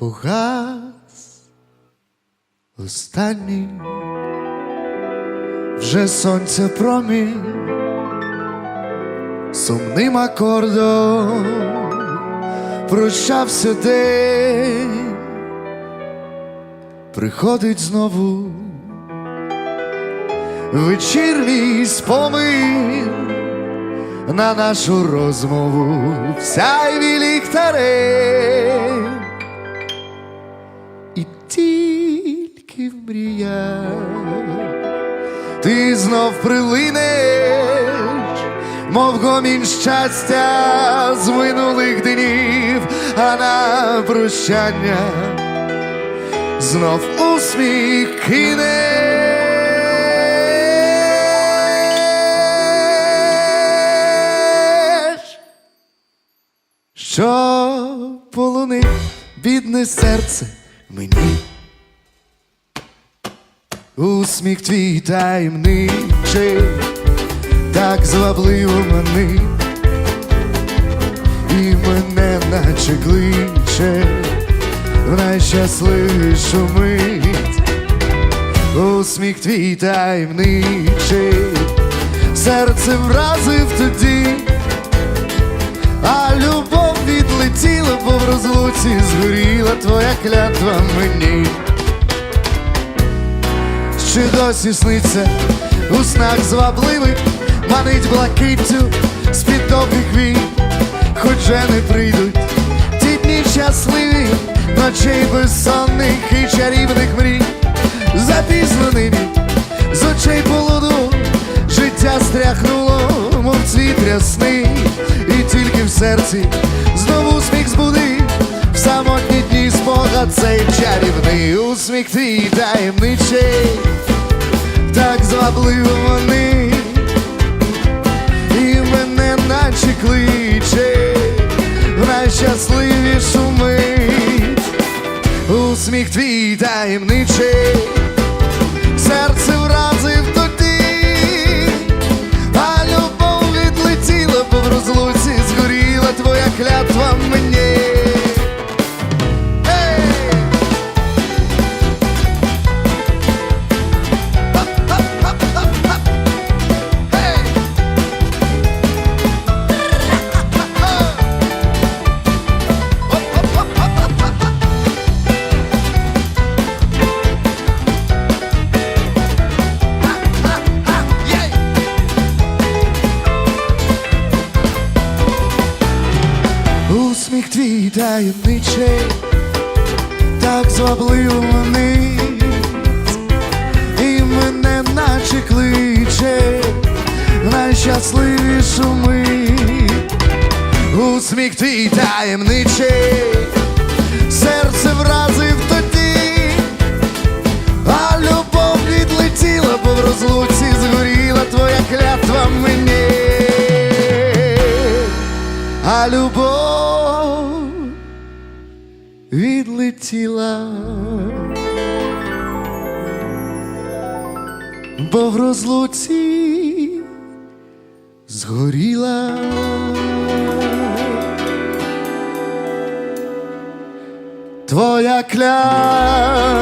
погас. Останній. Вже сонце промінь. Сумним акордом прощався день, приходить знову вечірній спомин. На нашу розмову в сяйві тільки ти знов прилинеш, мов гомін щастя з минулих днів, а на прощання знов усміх кинеш. Що полонить бідне серце мені, усміх твій таємничий, так звабливо манить, і мене наче кличе в найщасливішу мить, усміх твій таємничий, серце вразив тоді. А любов відлетіла, бо в розлуці згоріла твоя клятва мені. Ще досі сниться у снах звабливих, манить блакиттю з-під довгих вій, хоч же не прийдуть ті дні щасливі, ночей безсонних і чарівних мрій, запізно з очей полуду життя стряхнуло, мов цвіт рясний, і тільки в серці дні спогад цей чарівний усміх твій таємничий, так звабливо вони, і мене наче кличе в найщасливішу мить, усміх твій таємничий Твій таємничий, так звабливо манить, і мене наче кличе найщасливішу мить. Усміх твій таємничий, серце вразив тоді, а любов відлетіла, бо в розлуці згоріла твоя клятва мені. А любов відлетіла, бо в розлуці згоріла. Твоя клятва